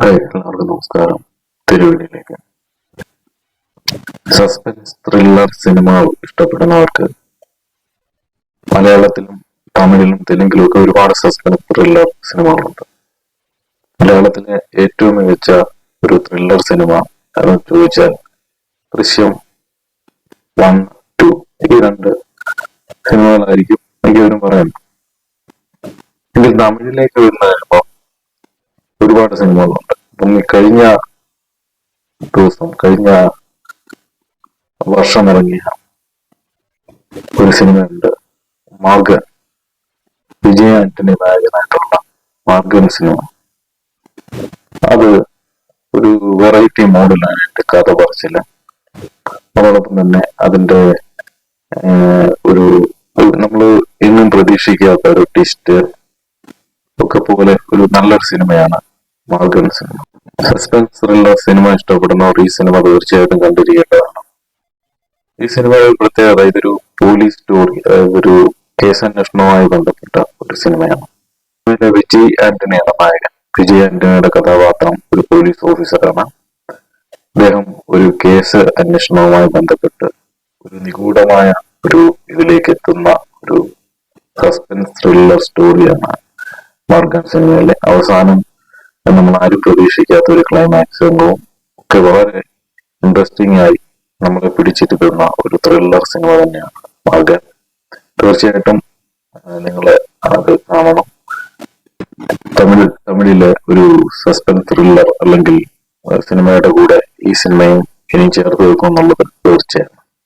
Hi എല്ലാവർക്കും നമസ്കാരം. തിരുവടിയിലേക്ക് suspense thriller cinema ഇഷ്ടപ്പെടുന്നവർക്ക് മലയാളത്തിലും തമിഴിലും തെലുങ്കിലും ഒക്കെ ഒരുപാട് സസ്പെൻസ് ത്രില്ലർ സിനിമകളുണ്ട്. മലയാളത്തിലെ ഏറ്റവും മികച്ച ഒരു ത്രില്ലർ സിനിമ എന്ന് ചോദിച്ചാൽ ദൃശ്യം വൺ ടു ഈ രണ്ട് സിനിമകളായിരിക്കും. മിക്കവരും പറയുന്നത് ഇതിൽ തമിഴിലേക്ക് വരുന്ന ഒരുപാട് സിനിമകളുണ്ട്. അപ്പം കഴിഞ്ഞ ദിവസം കഴിഞ്ഞ വർഷം ഇറങ്ങിയ ഒരു സിനിമയുണ്ട്. മാർഗൻ. വിജയ ആന്റണി നായകനായിട്ടുള്ള മാർഗൻ സിനിമ. അത് ഒരു വെറൈറ്റി എന്റെ കഥ പറച്ചില്ല അതോടൊപ്പം തന്നെ അതിന്റെ ഒരു നമ്മൾ എങ്ങും പ്രതീക്ഷിക്കാത്ത ഒരു ട്വിസ്റ്റ് ഒക്കെ പോലെ ഒരു നല്ലൊരു സിനിമയാണ് സസ്പെൻസ് ത്രില്ലർ സിനിമ ഇഷ്ടപ്പെടുന്നവർ ഈ സിനിമ തീർച്ചയായിട്ടും കണ്ടിരിക്കേണ്ടതാണ്. ഈ സിനിമയുടെ പ്രത്യേകത ഇതൊരു പോലീസ് സ്റ്റോറി ഒരു കേസന്വേഷണവുമായി ബന്ധപ്പെട്ട ഒരു സിനിമയാണ്. ഇതിലെ വിജയ് ആന്റണിയാണ് നായകൻ വിജയ് ആന്റണിയുടെ കഥാപാത്രം ഒരു പോലീസ് ഓഫീസറാണ്. അദ്ദേഹം ഒരു കേസ് അന്വേഷണവുമായി ബന്ധപ്പെട്ട് ഒരു നിഗൂഢമായ ഒരു ഇതിലേക്ക് എത്തുന്ന ഒരു സസ്പെൻസ് ത്രില്ലർ സ്റ്റോറിയാണ് മാർഗൻ സിനിമയിലെ അവസാനം നമ്മൾ ആരും പ്രതീക്ഷിക്കാത്ത ഒരു ക്ലൈമാക്സ് സംഭവം ഒക്കെ വളരെ ഇൻട്രസ്റ്റിംഗ് ആയി നമ്മളെ പിടിച്ചിരുത്തുന്ന ഒരു ത്രില്ലർ സിനിമ തന്നെയാണ്. മാർഗൻ തീർച്ചയായിട്ടും നിങ്ങൾ അത് കാണണം. തമിഴ് തമിഴിലെ ഒരു സസ്പെൻസ് ത്രില്ലർ അല്ലെങ്കിൽ സിനിമയുടെ കൂടെ ഈ സിനിമയും ഇനി ചേർത്ത് വെക്കും എന്നുള്ളത് തീർച്ചയാണ്